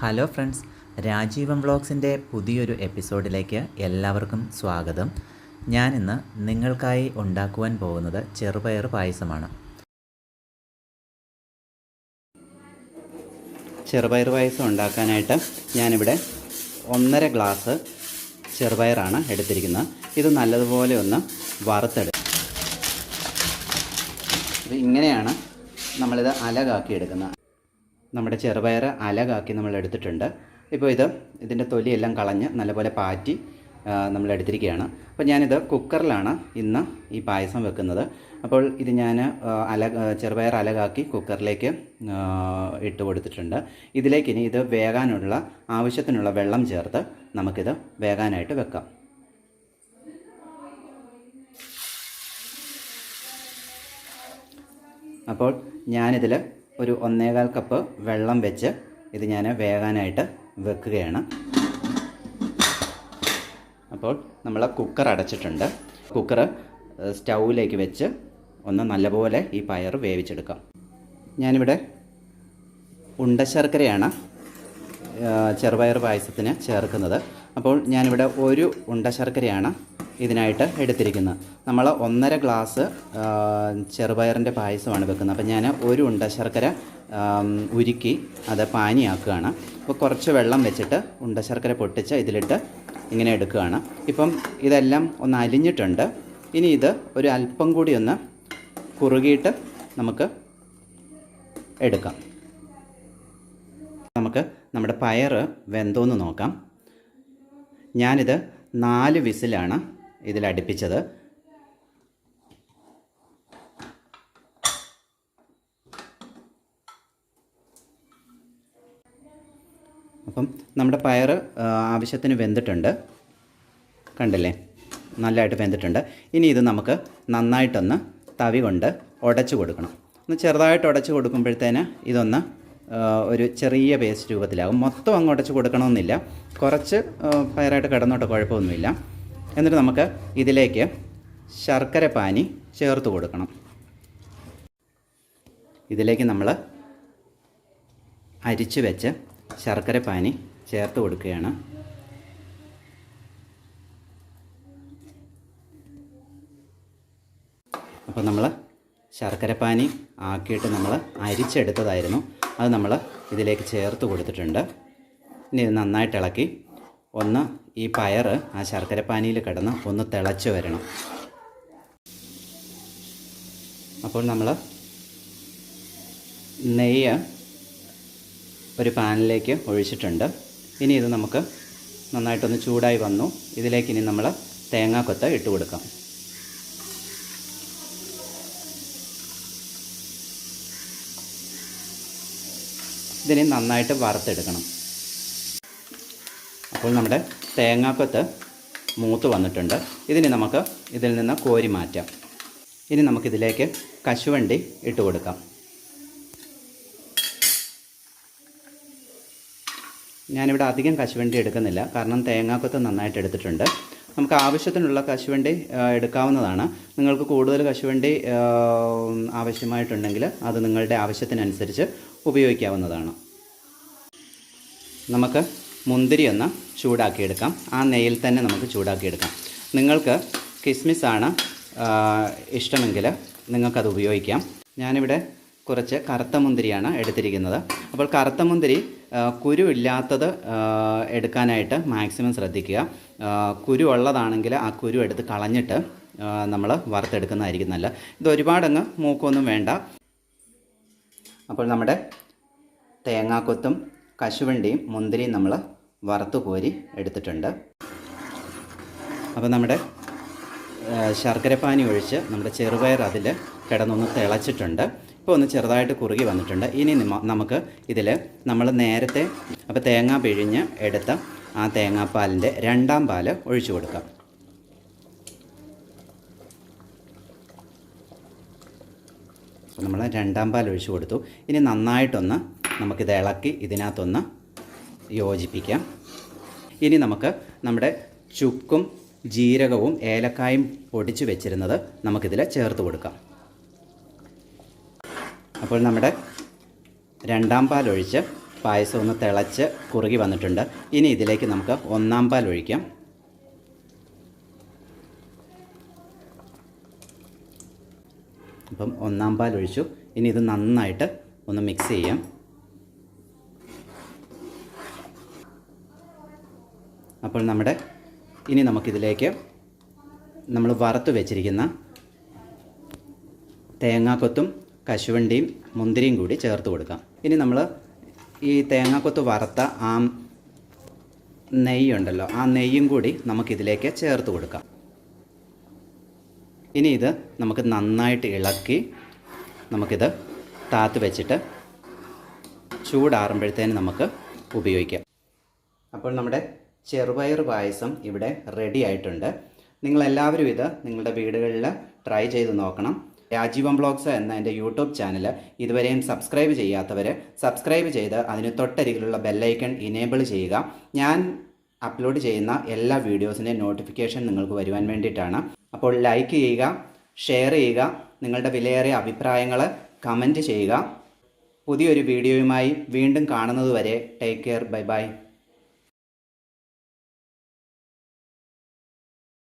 Hello friends Rajeevan വ്ളോഗ്സിന്റെ പുതിയൊരു എപ്പിസോഡിലേക്ക് എല്ലാവർക്കും സ്വാഗതം. ഞാനിന്ന് നിങ്ങൾക്കായി ഉണ്ടാക്കുവാൻ പോകുന്നത് ചെറുപയർ പായസമാണ്. ചെറുപയർ പായസം ഉണ്ടാക്കാനായിട്ട് ഞാനിവിടെ ഒന്നര ഗ്ലാസ് ചെറുപയറാണ് എടുത്തിരിക്കുന്നത്. ഇത് നല്ലതുപോലെ ഒന്ന് വറുത്തെടുക്കും ഇത് ഇങ്ങനെയാണ് നമ്മളിത് അലകാക്കി എടുക്കുന്നത് നമ്മുടെ ചെറുപയർ അലകാക്കി നമ്മൾ എടുത്തിട്ടുണ്ട്. ഇപ്പോൾ ഇത് ഇതിന്റെ തൊലിയെല്ലാം കളഞ്ഞ് നല്ലപോലെ പാറ്റി നമ്മൾ എടുത്തിരിക്കുകയാണ്. അപ്പോൾ ഞാനിത് കുക്കറിലാണ് ഇന്ന് ഈ പായസം വെക്കുന്നത്. അപ്പോൾ ഇത് ഞാൻ അല ചെറുപയർ അലകാക്കി കുക്കറിലേക്ക് ഇട്ട് കൊടുത്തിട്ടുണ്ട്. ഇതിലേക്ക് ഇനി ഇത് വേകാനുള്ള ആവശ്യത്തിനുള്ള വെള്ളം ചേർത്ത് നമുക്കിത് വേകാനായിട്ട് വെക്കാം. അപ്പോൾ ഞാനിതിൽ ഒരു ഒന്നേകാൽ കപ്പ് വെള്ളം വെച്ച് ഇത് ഞാൻ വേകാനായിട്ട് വെക്കുകയാണ്. അപ്പോൾ നമ്മൾ കുക്കർ അടച്ചിട്ടുണ്ട്. കുക്കർ സ്റ്റൗവിലേക്ക് വെച്ച് ഒന്ന് നല്ലപോലെ ഈ പയർ വേവിച്ചെടുക്കാം. ഞാനിവിടെ ഉണ്ട ശർക്കരയാണ് ചെറുപയർ പായസത്തിന് ചേർക്കുന്നത്. അപ്പോൾ ഞാനിവിടെ ഒരു ഉണ്ടശർക്കരയാണ് ഇതിനായിട്ട് എടുത്തിരിക്കുന്നത്. നമ്മൾ ഒന്നര ഗ്ലാസ് ചെറുപയറിന്റെ പായസമാണ് വെക്കുന്നത്. അപ്പോൾ ഞാൻ ഒരു ഉണ്ട ശർക്കര ഉരുക്കി അത് പാനിയാക്കുകയാണ്. അപ്പോൾ കുറച്ച് വെള്ളം വെച്ചിട്ട് ഉണ്ട ശർക്കര പൊട്ടിച്ച് ഇതിലിട്ട് ഇങ്ങനെ എടുക്കുകയാണ്. ഇപ്പം ഇതെല്ലാം ഒന്ന് അലിഞ്ഞിട്ടുണ്ട്. ഇനി ഇത് ഒരു അല്പം കൂടി ഒന്ന് കുറുകിയിട്ട് നമുക്ക് എടുക്കാം. നമുക്ക് നമ്മുടെ പയർ വെന്തോന്ന് നോക്കാം. ഞാനിത് നാല് വിസിലാണ് ഇതിൽ അടുപ്പിച്ചത് അപ്പം നമ്മുടെ പയർ ആവശ്യത്തിന് വെന്തിട്ടുണ്ട്. കണ്ടില്ലേ? നല്ലതായിട്ട് വെന്തിട്ടുണ്ട്. ഇനി ഇത് നമുക്ക് നന്നായിട്ടൊന്ന് തവി കൊണ്ട് ഉടച്ചു കൊടുക്കണം. ഒന്ന് ചെറുതായിട്ട് ഉടച്ചു കൊടുക്കുമ്പോഴത്തേന് ഇതൊന്ന് ഒരു ചെറിയ പേസ്റ്റ് രൂപത്തിലാകും. മൊത്തം അങ്ങ് ഉടച്ചു കൊടുക്കണമെന്നില്ല. കുറച്ച് പയറായിട്ട് കിടന്നോട്ട് കുഴപ്പമൊന്നുമില്ല. എന്നിട്ട് നമുക്ക് ഇതിലേക്ക് ശർക്കര പാനി ചേർത്ത് കൊടുക്കണം. ഇതിലേക്ക് നമ്മൾ അരിച്ചു വെച്ച് ശർക്കര പാനി ചേർത്ത് കൊടുക്കുകയാണ്. അപ്പോൾ നമ്മൾ ശർക്കരപ്പാനി ആക്കിയിട്ട് നമ്മൾ അരിച്ചെടുത്തതായിരുന്നു. അത് നമ്മൾ ഇതിലേക്ക് ചേർത്ത് കൊടുത്തിട്ടുണ്ട്. ഇനി നന്നായിട്ട് ഇളക്കി ഒന്ന് ഈ പയർ ആ ശർക്കരപ്പാനിയിൽ കിടന്ന് ഒന്ന് തിളച്ച് വരണം. അപ്പോൾ നമ്മൾ നെയ്യ് ഒരു പാനിലേക്ക് ഒഴിച്ചിട്ടുണ്ട്. ഇനി ഇത് നമുക്ക് നന്നായിട്ടൊന്ന് ചൂടായി വന്നു. ഇതിലേക്ക് ഇനി നമ്മൾ തേങ്ങാക്കൊത്ത ഇട്ട് കൊടുക്കാം. ഇതിനെ നന്നായിട്ട് വറുത്തെടുക്കണം. അപ്പോൾ നമ്മുടെ തേങ്ങാക്കൊത്ത് മൂത്ത് വന്നിട്ടുണ്ട്. ഇതിന് നമുക്ക് ഇതിൽ നിന്ന് കോരി മാറ്റാം. ഇനി നമുക്കിതിലേക്ക് കശുവണ്ടി ഇട്ട് കൊടുക്കാം. ഞാനിവിടെ അധികം കശുവണ്ടി എടുക്കുന്നില്ല. കാരണം തേങ്ങാക്കൊത്ത് നന്നായിട്ട് എടുത്തിട്ടുണ്ട്. നമുക്ക് ആവശ്യത്തിനുള്ള കശുവണ്ടി എടുക്കാവുന്നതാണ്. നിങ്ങൾക്ക് കൂടുതൽ കശുവണ്ടി ആവശ്യമായിട്ടുണ്ടെങ്കിൽ അത് നിങ്ങളുടെ ആവശ്യത്തിനനുസരിച്ച് ഉപയോഗിക്കാവുന്നതാണ്. നമുക്ക് മുന്തിരി ഒന്ന് ചൂടാക്കിയെടുക്കാം. ആ നെയ്യിൽ തന്നെ നമുക്ക് ചൂടാക്കിയെടുക്കാം. നിങ്ങൾക്ക് കിസ്മിസാണ് ഇഷ്ടമെങ്കിൽ നിങ്ങൾക്കത് ഉപയോഗിക്കാം. ഞാനിവിടെ കുറച്ച് കറുത്ത മുന്തിരിയാണ് എടുത്തിരിക്കുന്നത്. അപ്പോൾ കറുത്ത മുന്തിരി കുരു ഇല്ലാത്തത് എടുക്കാനായിട്ട് മാക്സിമം ശ്രദ്ധിക്കുക. കുരു ഉള്ളതാണെങ്കിൽ ആ കുരു എടുത്ത് കളഞ്ഞിട്ട് നമ്മൾ വറുത്തെടുക്കുന്നതായിരിക്കും നല്ല ഇത് ഒരുപാടങ്ങ് മൂക്കൊന്നും വേണ്ട. അപ്പോൾ നമ്മുടെ തേങ്ങാക്കൊത്തും കശുവണ്ടിയും മുന്തിരിയും നമ്മൾ വറുത്ത് കോരി എടുത്തിട്ടുണ്ട്. അപ്പോൾ നമ്മുടെ ശർക്കരപ്പാനി ഒഴിച്ച് നമ്മുടെ ചെറുപയർ അതിൽ കിടന്നൊന്ന് തിളച്ചിട്ടുണ്ട്. ഇപ്പോൾ ഒന്ന് ചെറുതായിട്ട് കുറുകി വന്നിട്ടുണ്ട്. ഇനി നമുക്ക് ഇതിൽ നമ്മൾ നേരത്തെ അപ്പോൾ തേങ്ങ പിഴിഞ്ഞ് എടുത്ത ആ തേങ്ങാപ്പാലിന്റെ രണ്ടാം പാൽ ഒഴിച്ചു കൊടുക്കാം. നമ്മൾ രണ്ടാം പാൽ ഒഴിച്ചു കൊടുത്തു. ഇനി നന്നായിട്ടൊന്ന് നമുക്കിത് ഇളക്കി ഇതിനകത്തൊന്ന് യോജിപ്പിക്കാം. ഇനി നമുക്ക് നമ്മുടെ ചുക്കും ജീരകവും ഏലക്കായും പൊടിച്ചു വെച്ചിരുന്നത് നമുക്കിതിൽ ചേർത്ത് കൊടുക്കാം. അപ്പോൾ നമ്മുടെ രണ്ടാം പാൽ ഒഴിച്ച് പായസം ഒന്ന് തിളച്ച് കുറുകി വന്നിട്ടുണ്ട്. ഇനി ഇതിലേക്ക് നമുക്ക് ഒന്നാം പാൽ ഒഴിക്കാം. അപ്പം ഒന്നാം പാൽ ഒഴിച്ചു. ഇനി ഇത് നന്നായിട്ട് ഒന്ന് മിക്സ് ചെയ്യാം. അപ്പോൾ നമ്മുടെ ഇനി നമുക്കിതിലേക്ക് നമ്മൾ വറുത്ത് വെച്ചിരിക്കുന്ന തേങ്ങാക്കൊത്തും കശുവണ്ടിയും മുന്തിരിയും കൂടി ചേർത്ത് കൊടുക്കാം. ഇനി നമ്മൾ ഈ തേങ്ങാക്കൊത്ത് വറുത്ത ആ നെയ്യുണ്ടല്ലോ ആ നെയ്യും കൂടി നമുക്കിതിലേക്ക് ചേർത്ത് കൊടുക്കാം. ഇനി ഇത് നമുക്ക് നന്നായിട്ട് ഇളക്കി നമുക്കിത് താത്ത് വെച്ചിട്ട് ചൂടാറുമ്പോഴത്തേന് നമുക്ക് ഉപയോഗിക്കാം. അപ്പോൾ നമ്മുടെ ചെറുപയർ പായസം ഇവിടെ റെഡി ആയിട്ടുണ്ട്. നിങ്ങളെല്ലാവരും ഇത് നിങ്ങളുടെ വീടുകളിൽ ട്രൈ ചെയ്ത് നോക്കണം. രാജീവം ബ്ലോഗ്സ് എന്ന എന്റെ യൂട്യൂബ് ചാനൽ ഇതുവരെയും സബ്സ്ക്രൈബ് ചെയ്യാത്തവർ സബ്സ്ക്രൈബ് ചെയ്ത് അതിന് തൊട്ടരികിലുള്ള ബെല്ലൈക്കൺ ഇനേബിൾ ചെയ്യുക. ഞാൻ അപ്ലോഡ് ചെയ്യുന്ന എല്ലാ വീഡിയോസിന്റെയും നോട്ടിഫിക്കേഷൻ നിങ്ങൾക്ക് വരുവാൻ വേണ്ടിയിട്ടാണ്. അപ്പോൾ ലൈക്ക് ചെയ്യുക ഷെയർ ചെയ്യുക നിങ്ങളുടെ വിലയേറിയ അഭിപ്രായങ്ങൾ കമന്റ് ചെയ്യുക. പുതിയൊരു വീഡിയോയുമായി വീണ്ടും കാണുന്നതുവരെ ടേക്ക് കെയർ ബൈ ബൈ